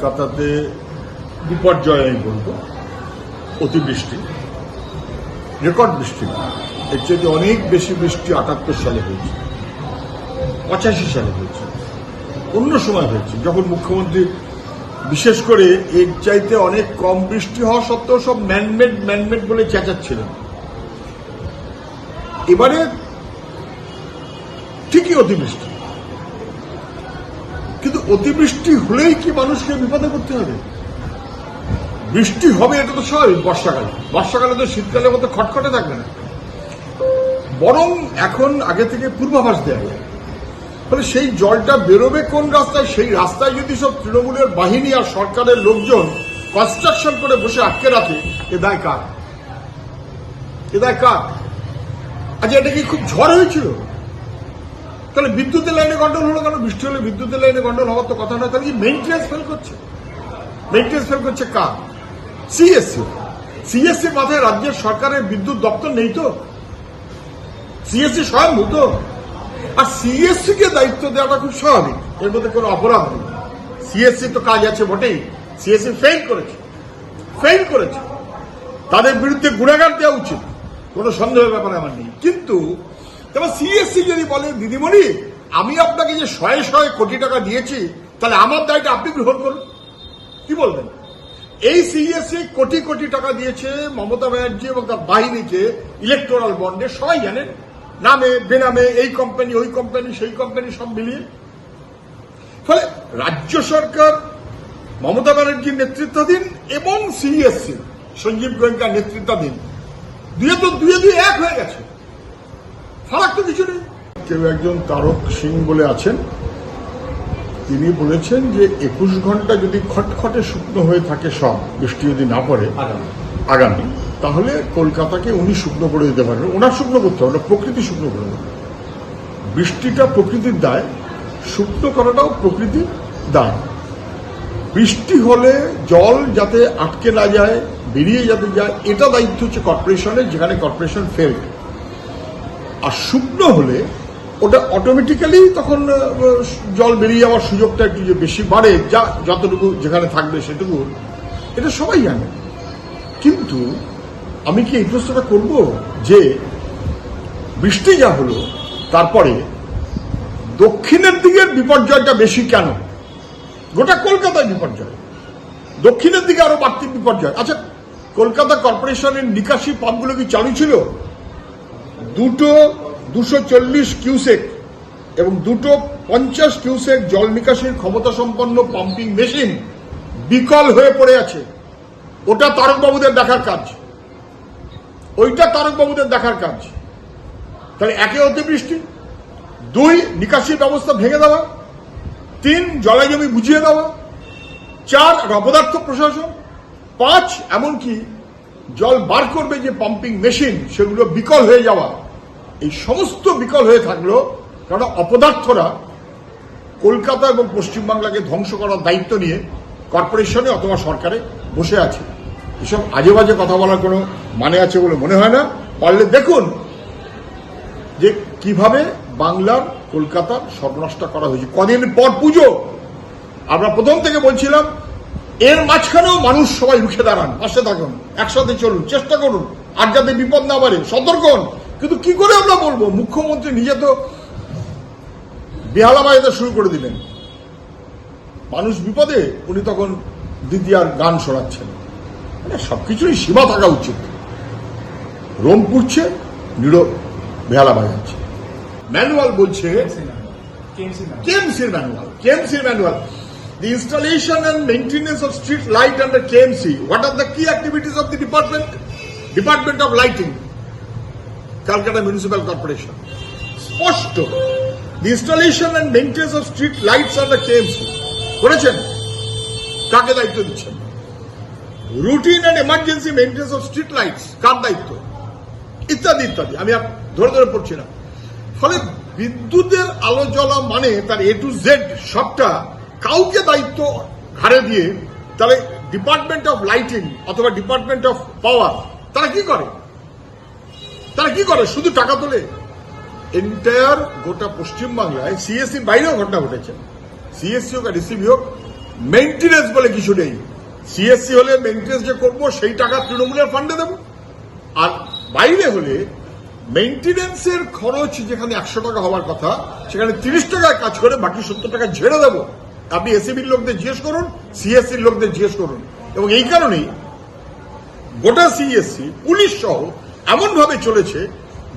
কলকাতাতে বিপর্যয় আমি বলব, অতিবৃষ্টি, রেকর্ড বৃষ্টি এর চেয়ে অনেক বেশি বৃষ্টি আটাত্তর সালে হয়েছে, পঁচাশি সালে হয়েছে, অন্য সময় হয়েছে, যখন মুখ্যমন্ত্রী বিশেষ করে এর চাইতে অনেক কম বৃষ্টি হওয়া সত্ত্বেও সব ম্যানমেড ম্যানমেড বলে চেঁচাচ্ছিলেন। এবারে ঠিকই অতিবৃষ্টি কিন্তু অতিবৃষ্টি হলেই কি মানুষকে বিপদে করতে হবে? বৃষ্টি হবে, এটা তো স্বাভাবিক, বর্ষাকালে। বর্ষাকালে তো শীতকালের মতো খটখটে থাকবে না। বরং এখন আগে থেকে পূর্বাভাস দেওয়া যায়। ফলে সেই জলটা বেরোবে কোন রাস্তায়? সেই রাস্তায় যদি সব তৃণমূলের বাহিনী আর সরকারের লোকজন কনস্ট্রাকশন করে বসে আটকে রাখে, এ দায় কার? এ দায় কার? আচ্ছা এটা কি খুব ঝড় হয়েছিল? তাহলে বিদ্যুতের লাইনে গন্ডল হলো কেন? বৃষ্টি হলে বিদ্যুতের লাইনে গন্ডল হওয়ার তো কথা নয়। তাহলে কি মেইনটেন্স ফেল করছে। মেইনটেন্স ফেল করছে কার? সিএসসি সিএসসি মাথায় রাজ্যের সরকারের বিদ্যুৎ দপ্তর নেই তো? সিএসসি স্বয়ং তো আর সিএসসি কে দায়িত্ব দেওয়াটা খুব স্বাভাবিক। এর মধ্যে কোনো অপরাধ নেই। সিএসসি তো কাজ আছে বটেই। সিএসসি ফেল করেছে। ফেল করেছে। তাদের বিরুদ্ধে গুণাগার দেওয়া উচিত। কোনো সন্দেহের ব্যাপারে আমার নেই। কিন্তু তবে সিএসসি যদি বলে, দিদিমণি, আমি আপনাকে যে শয়ে শয়ে কোটি টাকা দিয়েছি, তাহলে আমার দায়টা আপনি গ্রহণ করুন। কি বলবেন? এই সিএসসি কোটি কোটি টাকা দিয়েছে মমতা ব্যানার্জি এবং তার বাহিনীকে ইলেকটোরাল বন্ডে সবাই জানেন। নামে, বেনামে, এই কোম্পানি ওই কোম্পানি সেই কোম্পানি সব মিলিয়ে। ফলে রাজ্য সরকার মমতা ব্যানার্জির নেতৃত্বাধীন এবং সিএসসি সঞ্জীব গোয়েঙ্কার নেতৃত্বাধীন, দুয়ে তো দুয়ে দুয়ে এক হয়ে গেছে। ফারাক তো কিছু নেই। কেউ একজন তারক সিং বলে আছেন। তিনি বলেছেন যে একুশ ঘণ্টা যদি খটখটে শুকনো হয়ে থাকে সব বৃষ্টি যদি না পড়ে আগামী। তাহলে কলকাতাকে উনি শুকনো করে দিতে পারবেন ওনার শুকনো করতে হবে প্রকৃতি শুকনো করে দেবে। বৃষ্টিটা প্রকৃতির দায় শুকনো করাটাও প্রকৃতির দায়। বৃষ্টি হলে জল যাতে আটকে না যায় বেরিয়ে যাতে যায় এটা দায়িত্ব হচ্ছে কর্পোরেশনের যেখানে কর্পোরেশন ফেল আর শুকনো হলে ওটা অটোমেটিক্যালি তখন জল বেরিয়ে যাওয়ার সুযোগটা একটু যে বেশি বাড়ে, যা যতটুকু যেখানে থাকবে সেটুকু, এটা সবাই জানে। কিন্তু আমি কি এই প্রশ্নটা করব যে বৃষ্টি যা হলো, তারপরে দক্ষিণের দিকের বিপর্যয়টা বেশি কেন? গোটা কলকাতায় বিপর্যয়। দক্ষিণের দিকে আরও বাড়তি বিপর্যয়। আচ্ছা কলকাতা কর্পোরেশনের নিকাশি পাম্পগুলো কি চালু ছিল? দুটো দুশো চল্লিশ কিউসেক এবং দুটো পঞ্চাশ কিউসেক জল নিকাশির ক্ষমতা সম্পন্ন পাম্পিং মেশিন বিকল হয়ে পড়ে আছে। ওটা তারকবাবুদের দেখার কাজ। ওইটা তারকবাবুদের দেখার কাজ। তাহলে একে অতিবৃষ্টি, দুই নিকাশি ব্যবস্থা ভেঙে দেওয়া, তিন জলা জমি বুঝিয়ে দেওয়া, চার অপদার্থ প্রশাসন, পাঁচ, এমনকি জল বার করবে যে পাম্পিং মেশিন সেগুলো বিকল হয়ে যাওয়া। এই সমস্ত বিকল হয়ে থাকল কারণ অপদার্থরা কলকাতা এবং পশ্চিমবাংলাকে ধ্বংস করার দায়িত্ব নিয়ে কর্পোরেশনে অথবা সরকারে বসে আছে। এসব আজে বাজে কথা বলার কোনো মানে আছে বলে মনে হয় না। পারলে দেখুন যে কীভাবে বাংলার, কলকাতার সর্বনাশটা করা হয়েছে। কদিন পর পুজো। আমরা প্রথম থেকে বলছিলাম এর মাঝখানেও মানুষ সবাই রুখে দাঁড়ান পাশে থাকুন একসাথে চলুন চেষ্টা করুন আর যাতে বিপদ না বাড়ে সতর্ক হন। কিন্তু কি করে আমরা বলব? মুখ্যমন্ত্রী নিজে তো বেহালা বাজাতে শুরু করে দিলেন। মানুষ বিপদে উনি তখন দিদিয়ার গান শোনাচ্ছেন। মানে সবকিছুরই সীমা থাকা উচিত। রোম পুড়ছে নিরো বেহালা বাজাচ্ছে। ম্যানুয়াল বলছে manual. KMC manual. The installation and maintenance of street light under KMC. What are the key activities of the department? Department of Lighting. Calcutta Municipal Corporation. স্পষ্ট The installation and maintenance of street lights under KMC. করেছেন কাকে দায়িত্ব দিচ্ছেন routine and emergency maintenance of street lights কার দায়িত্ব ইত্যাদি ইত্যাদি আমি ধরে ধরে পড়ছি না ফলে বিদ্যুতের আলো জ্বলা মানে তার এ টু জেড সবটা কাউকে দায়িত্ব ঘাড়ে দিয়ে তাহলে ডিপার্টমেন্ট অফ লাইটিং অথবা ডিপার্টমেন্ট অফ পাওয়ার তারা কি করে? তারা কি করে? শুধু টাকা তোলে? এন্টায়ার গোটা পশ্চিমবাংলায় সিএসসির বাইরেও ঘটনা ঘটেছে। সিএসসি হোক আর রিসিভি হোক মেইনটেনেন্স বলে কিছু নেই। সিএসসি হলে মেইনটেনেন্স যে করব, সেই টাকা তৃণমূলের ফান্ডে দেবো। আর বাইরে হলে মেইনটেনেন্সের খরচ যেখানে একশো টাকা হওয়ার কথা, সেখানে তিরিশ টাকায় কাজ করে বাকি সত্তর টাকা ঝেড়ে দেবো। আপনি এসিবির লোকদের জিজ্ঞেস করুন সিএসসির লোকদের জিজ্ঞেস করুন। এবং এই কারণেই গোটা সিএসসি পুলিশ সহ এমন ভাবে চলেছে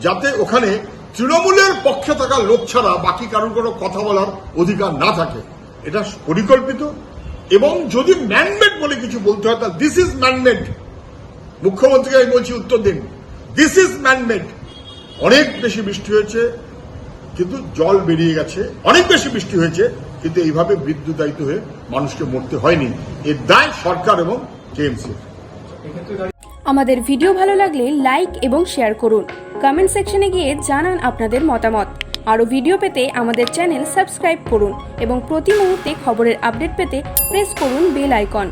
যাতে ওখানে তৃণমূলের পক্ষে থাকা লোক ছাড়া বাকি কারোর কোনো কথা বলার অধিকার না থাকে। এটা পরিকল্পিত। এবং যদি ম্যানমেড বলে কিছু বলতে হয় তাহলে দিস ইজ ম্যানমেড মুখ্যমন্ত্রীকে আমি বলছি উত্তর দিন। দিস ইজ ম্যানমেড অনেক বেশি বৃষ্টি হয়েছে, কিন্তু জল বেরিয়ে গেছে। অনেক বেশি বৃষ্টি হয়েছে কিন্তু এইভাবে বিদ্যুতায়িত হয়ে মানুষকে মরতে হয়নি। এর দায় সরকার এবং কেএমসি। আমাদের ভিডিও ভালো লাগলে লাইক এবং শেয়ার করুন। কমেন্ট সেকশনে গিয়ে জানান আপনাদের মতামত। আরও ভিডিও পেতে আমাদের চ্যানেল সাবস্ক্রাইব করুন এবং প্রতি মুহূর্তে খবরের আপডেট পেতে প্রেস করুন বেল আইকন।